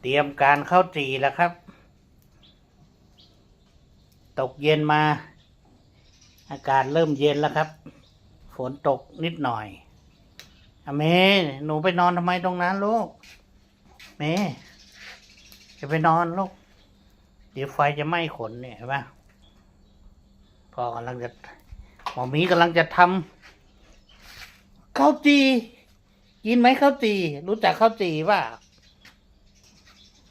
เตรียมการเข้าจีแล้วครับ ตกเย็นมา อากาศเริ่มเย็นแล้วครับ ฝนตกนิดหน่อยอเมหนูไปนอนทำไมตรงนั้นลูก เมจะไปนอนลูก เดี๋ยวไฟจะไหม้ขนเนี่ยเห็นปะพ่อกำลังจะหมอมีกำลังจะทำข้าวจีกินไหมข้าวจี รู้จักข้าวจีป่ะ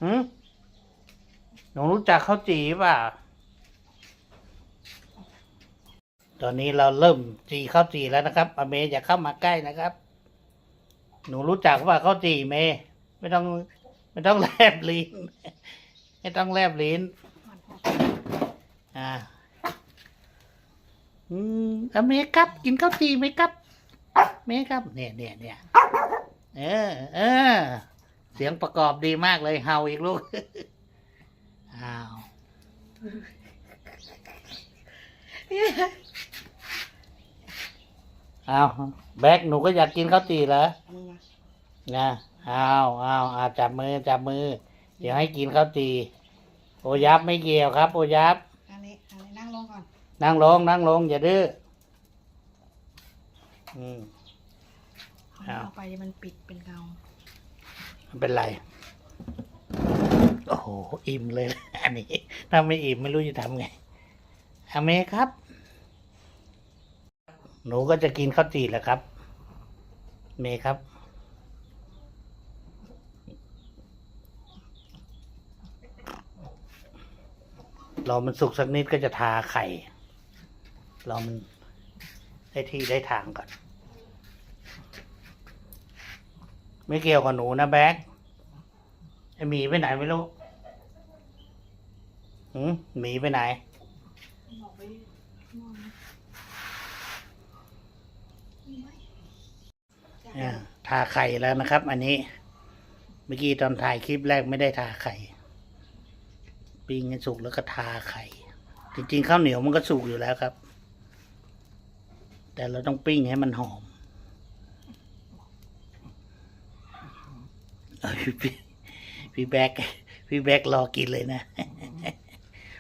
หืมหนูรู้จักข้าวจีป่ะ ตอนนี้เราเริ่มจีข้าวจีแล้วนะครับ อเมย์อย่าเข้ามาใกล้นะครับ หนูรู้จักว่าข้าวจีเมย์ไม่ต้อง ไม่ต้องแลบลิ้น ไม่ต้องแลบลิ้น อ่า อืมอเมย์ครับ กินข้าวจีไหมครับ เมย์ครับ เนี่ยเนี่ยเนี่ยเออ เออ สียงประกอบดีมากเลยเฮาอีกลูกอ้าวอ้าวแบกหนูก็อยากกินข้าวจีเหรอเอามือมานะอ้าวอ้าวอาจับมือจับมือ เดี๋ยวให้กินข้าวจีโอยับไม่เกี่ยวครับ โอยับอันนี้อันนี้นั่งลงก่อนนั่งลงนั่งลงอย่าดื้ออืมเอาเอาเอาไปมันปิดเป็นเงาไม่ เป็นไร โอ้โห อิ่มเลย อันนี้ ถ้าไม่อิ่มไม่รู้จะทำไง อเมครับ หนูก็จะกินข้าวจีแหละครับ เมครับรอมันสุกสักนิดก็จะทาไข่รอมันได้ที่ได้ทางก่อน ไม่เกี่ยวกับหนูนะแบ๊กไอหมีไปไหนไม่รู้หืมหมีไปไหนบอกไปมองนะมีไหมอยากอ่าเห็นทาไข่แล้วนะครับ อันนี้ เมื่อกี้ตอนถ่ายคลิปแรกไม่ได้ทาไข่ ปิ้งให้สุกแล้วก็ทาไข่ จริงๆข้าวเหนียวมันก็สุกอยู่แล้วครับ แต่เราต้องปิ้งให้มันหอมเอ้ย พี่พี่แบกพี่แบกรอกินเลยนะ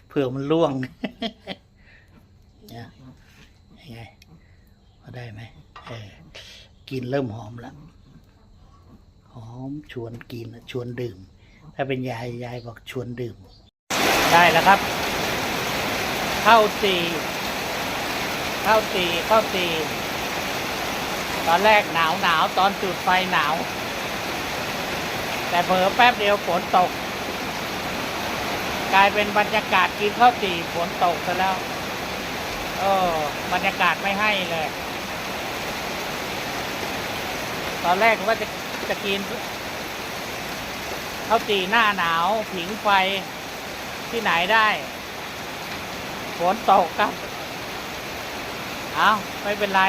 เผื่อมันล่วงนี่ยยังไงพอได้ไหมเออกินเริ่มหอมแล้ว หอมชวนกินชวนดื่ม ถ้าเป็นยายยายบอกชวนดื่ม ได้แล้วครับข้าวจีข้าวจีข้าวจีตอนแรกหนาวหนาวตอนจุดไฟหนาว แต่เผลอแป๊บเดียวฝนตก กลายเป็นบรรยากาศกินข้าวจีฝนตกซะแล้วเออบรรยากาศไม่ให้เลย ตอนแรกว่าจะจะกินข้าวจีหน้าหนาวผิงไฟที่ไหนได้ฝนตกครับ เอาไม่เป็นไร